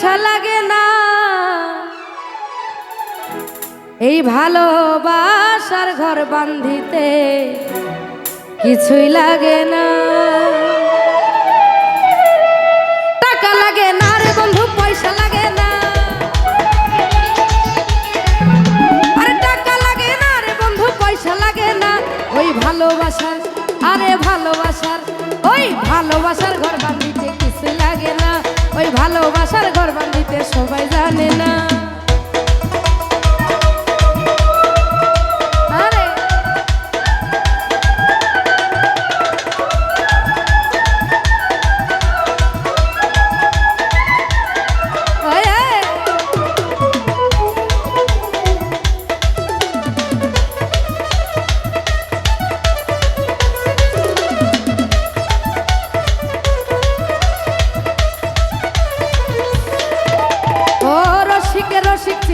পয়সা লাগে না। এই ভালোবাসার ঘর বান্ধিতে কিছুই লাগে না। টাকা লাগে না রে বন্ধু, পয়সা লাগে না। আরে টাকা লাগে না বন্ধু, পয়সা লাগে না। ওই ভালোবাসার, আরে ভালোবাসার, ওই ভালোবাসার ঘর বান্ধিতে ওই ভালোবাসার ঘর বান্ধিতে সবাই জানে না।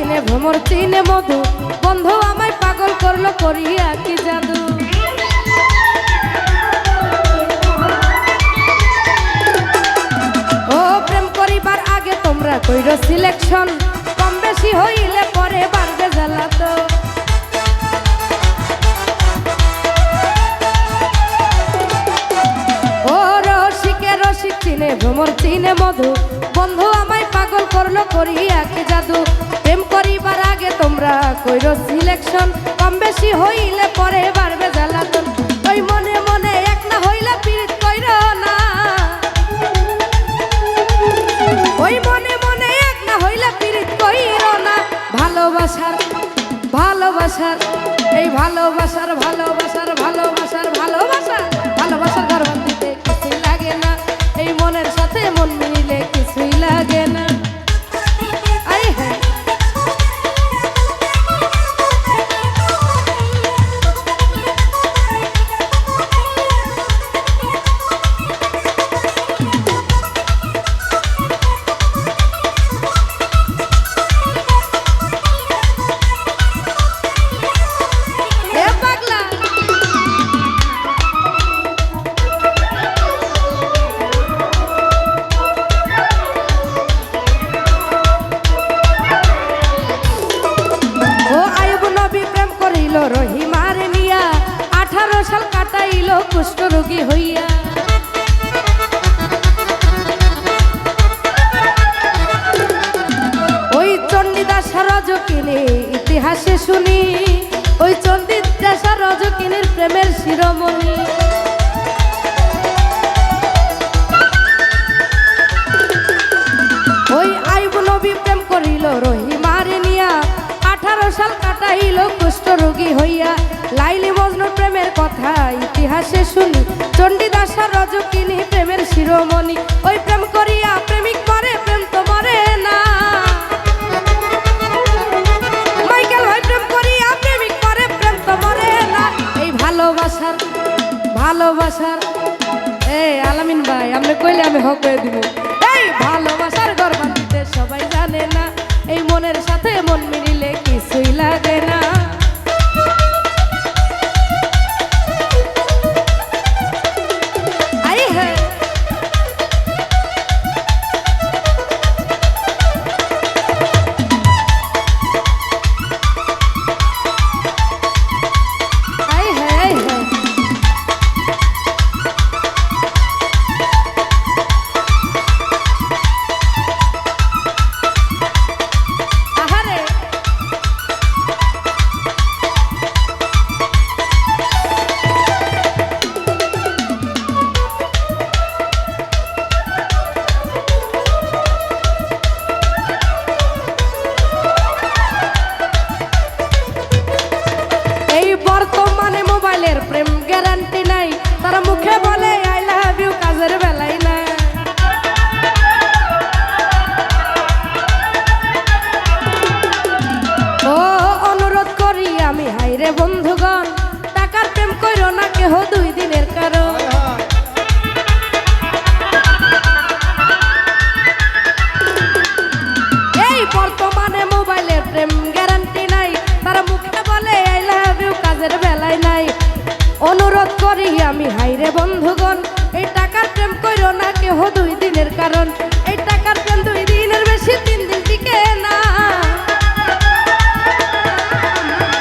চিনে ভ্রমর চিনে মধু। বন্ধু, আমায় পাগল করল, করিয়া কি জাদু? ও, প্রেম করিবার আগে তোমরা কইর সিলেকশন কম বেশি হইলে পরে বাড়বে জ্বালা চিনে, ভ্রমর চিনে মধু। বন্ধু আমায় পাগল করল, করিয়া কি জাদু? প্রেম করিবার আগে তোমরা কইরো সিলেকশন কম বেশি হইলে পরে বাড়বে জ্বালাতন। ওই মনে মনে এক না হইলে পীড়িত কইর না। ওই মনে মনে এক না হইলে পীড়িত কইর না। ভালোবাসার ভালোবাসার, এই ভালোবাসার ভালোবাসার ভালোবাসার ভালোবাসা ভালোবাসার মনের সাথে মন মিলে রোগী হইয়া। ওই চণ্ডীদাস রজকিনী ইতিহাসে শুনি, ওই চণ্ডীদাস রজকিনীর প্রেমের শিরোমণি। ওই আইব নবী প্রেম করিল রহিমার নিয়া, আঠারো সাল কাটাইল কুষ্ঠ রোগী হইয়া। লাইলি মজনু প্রেমের কথা, ইতিহাসে শুনি। চণ্ডীদাসা রজকিনী প্রেমের শিরোমণি। ওই প্রেম করিয়া প্রেমিক মরে, প্রেম তো মরে না। মাইকেল ভাই প্রেম করিয়া প্রেমিক মরে, প্রেম তো মরে না। এই ভালোবাসার ভালোবাসার। এ আলামিন ভাই, আপনি কইলে আমি হক করে দিব। এই ভালোবাসার গর্বান্তিতে সবাই জানে না। এই মনের সাথে মন মিলিলে কিছুই লাগে না। কারণ এই টাকার প্রেম দুই দিনের বেশি তিন দিন টিকে না।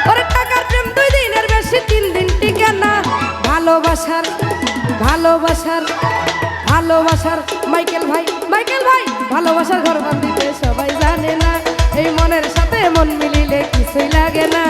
ওর টাকার প্রেম দুই দিনের বেশি তিন দিন টিকে না। ভালোবাসার ভালোবাসার ভালোবাসার, মাইকেল ভাই মাইকেল ভাই, ভালোবাসার ঘর বান্ধিতে সবাই জানে না। এই মনের সাথে মন মিলিলে কিছুই লাগে না।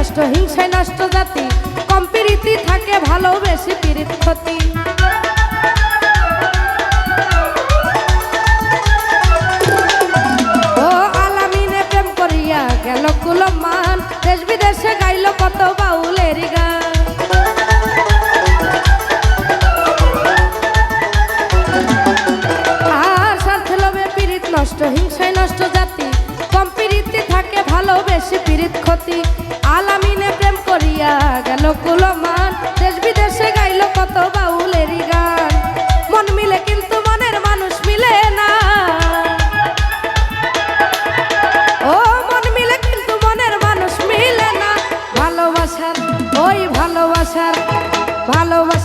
নষ্ট, হিংসায় নষ্ট জাতি। কম পীড়িতি থাকে ভালো বেশি পীড়িত ক্ষতি। ও আলামিনে প্রেম করিয়া গেল কুলমান দেশ বিদেশে গাইল কত বাউলের গান। নষ্ট, হিংসায় নষ্ট জাতি। কম থাকে ভালো বেশি পীড়িত ক্ষতি। গেল মান দেশ বিদেশে গাইল কত বাউলেরই গান। মন মিলে কিন্তু মনের মানুষ মিলে না। ও, মন মিলে কিন্তু মনের মানুষ মিলে না। ভালোবাসার, ওই ভালোবাসার ভালোবাসার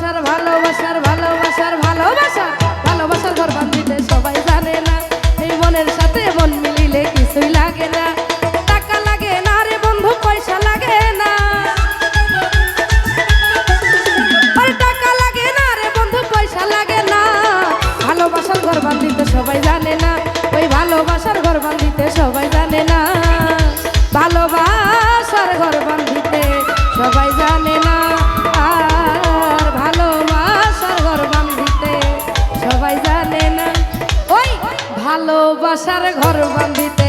ওই ঘর বান্ধিতে